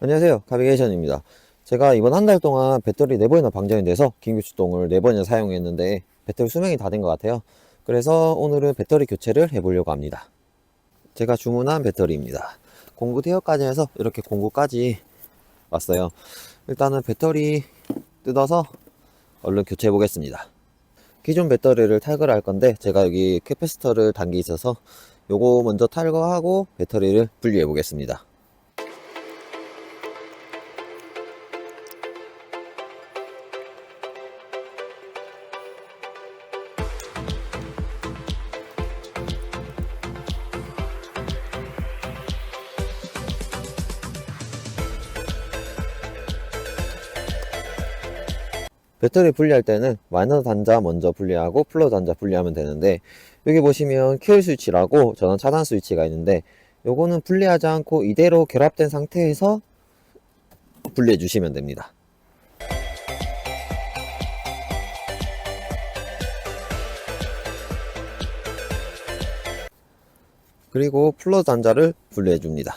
안녕하세요. 가비게이션입니다. 제가 이번 한 달 동안 배터리 4번이나 방전이 돼서 긴급 출동을 4번이나 사용했는데 배터리 수명이 다 된 것 같아요. 그래서 오늘은 배터리 교체를 해보려고 합니다. 제가 주문한 배터리입니다. 공구 대여까지 해서 이렇게 공구까지 왔어요. 일단은 배터리 뜯어서 얼른 교체해 보겠습니다. 기존 배터리를 탈거를 할 건데 제가 여기 캐패시터를 단게 있어서 요거 먼저 탈거하고 배터리를 분리해 보겠습니다. 배터리 분리할 때는 마이너스 단자 먼저 분리하고 플러스 단자 분리하면 되는데 여기 보시면 킬 스위치라고 전원 차단 스위치가 있는데 요거는 분리하지 않고 이대로 결합된 상태에서 분리해 주시면 됩니다. 그리고 플러스 단자를 분리해 줍니다.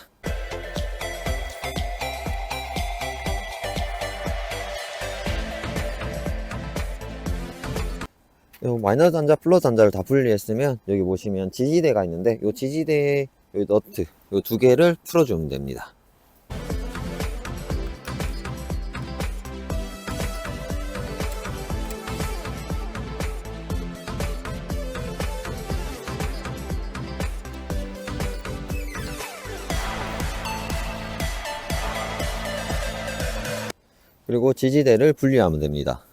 마이너스 단자, 플러스 단자를 다 분리했으면 여기 보시면 지지대가 있는데 요 지지대 요 너트 요두 개를 풀어주면 됩니다. 그리고 지지대를 분리하면 됩니다.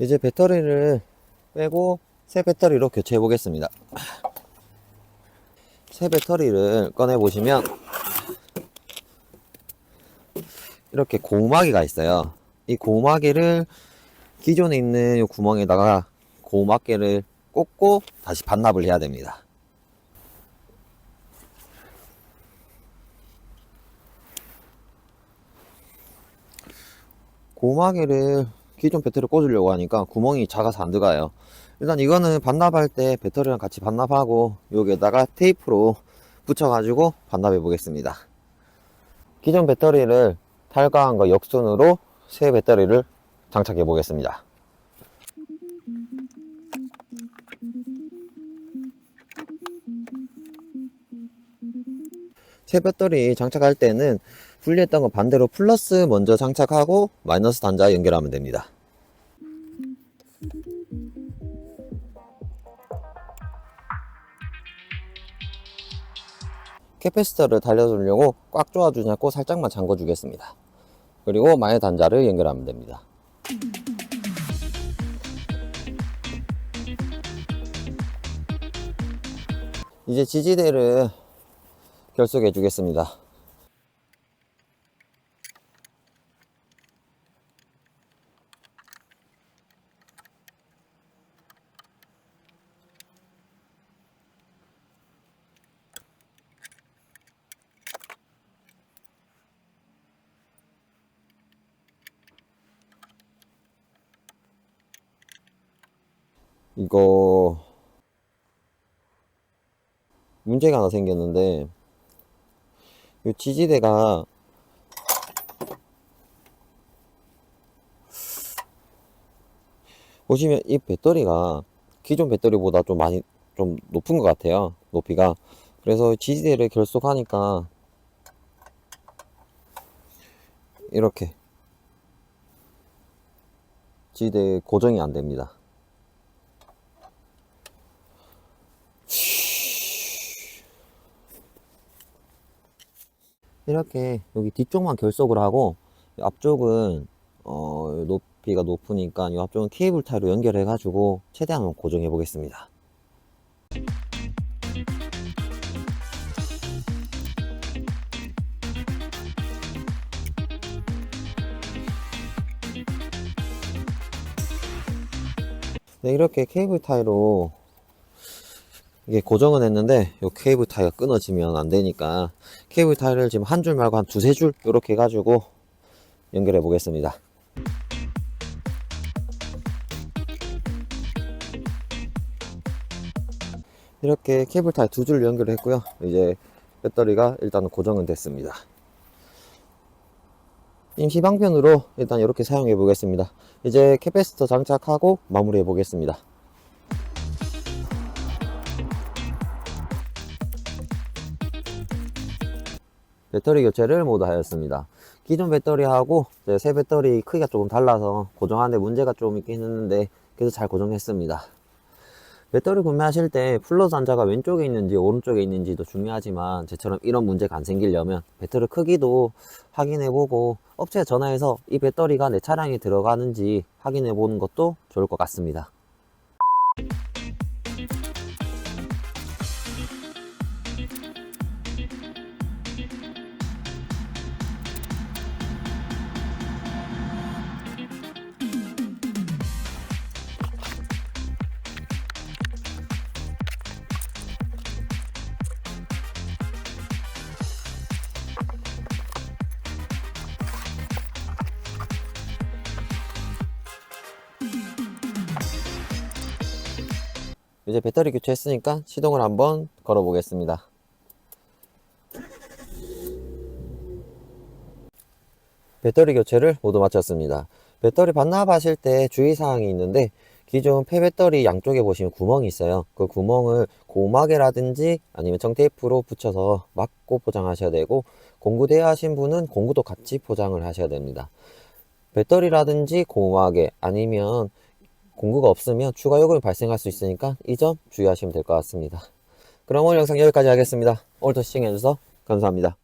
이제 배터리를 빼고 새 배터리로 교체해 보겠습니다. 새 배터리를 꺼내 보시면 이렇게 고무마개가 있어요. 이 고무마개를 기존에 있는 이 구멍에다가 고무마개를 꽂고 다시 반납을 해야 됩니다. 고무마개를 기존 배터리 꽂으려고 하니까 구멍이 작아서 안 들어가요. 일단 이거는 반납할 때 배터리랑 같이 반납하고 여기에다가 테이프로 붙여가지고 반납해 보겠습니다. 기존 배터리를 탈거한 거 역순으로 새 배터리를 장착해 보겠습니다. 새 배터리 장착할 때는 분리했던 거 반대로 플러스 먼저 장착하고 마이너스 단자 연결하면 됩니다. 캐패시터를 달려주려고 꽉 조아주지 않고 살짝만 잠궈 주겠습니다. 그리고 마이너스 단자를 연결하면 됩니다. 이제 지지대를 결속해 주겠습니다. 이거 문제가 하나 생겼는데 이 지지대가 보시면 이 배터리가 기존 배터리보다 좀 많이 좀 높은 것 같아요 높이가. 그래서 지지대를 결속하니까 이렇게 지지대 고정이 안 됩니다 이렇게 여기 뒤쪽만 결속을 하고 앞쪽은 어, 높이가 높으니까 이 앞쪽은 케이블 타이로 연결해 가지고 최대한 고정해 보겠습니다. 네, 이렇게 케이블 타이로 이게 고정은 했는데 요 케이블 타이가 끊어지면 안 되니까 케이블 타이를 지금 한 줄 말고 한 두세 줄 이렇게 해가지고 연결해 보겠습니다. 이렇게 케이블 타이 두 줄 연결을 했고요. 이제 배터리가 일단 고정은 됐습니다. 임시 방편으로 일단 이렇게 사용해 보겠습니다. 이제 캐패시터 장착하고 마무리해 보겠습니다. 배터리 교체를 모두 하였습니다. 기존 배터리하고 새 배터리 크기가 조금 달라서 고정하는데 문제가 좀 있긴 했는데 그래도 잘 고정했습니다. 배터리 구매하실 때 플러스 단자가 왼쪽에 있는지 오른쪽에 있는지도 중요하지만 제처럼 이런 문제가 안 생기려면 배터리 크기도 확인해보고 업체에 전화해서 이 배터리가 내 차량에 들어가는지 확인해보는 것도 좋을 것 같습니다. 이제 배터리 교체했으니까 시동을 한번 걸어 보겠습니다. 배터리 교체를 모두 마쳤습니다. 배터리 반납하실 때 주의사항이 있는데 기존 폐배터리 양쪽에 보시면 구멍이 있어요. 그 구멍을 고막에라든지 아니면 정테이프로 붙여서 막고 포장하셔야 되고 공구 대여 하신 분은 공구도 같이 포장을 하셔야 됩니다. 배터리라든지 고막에 아니면 공구가 없으면 추가 요금이 발생할 수 있으니까 이 점 주의하시면 될 것 같습니다. 그럼 오늘 영상 여기까지 하겠습니다. 오늘도 시청해주셔서 감사합니다.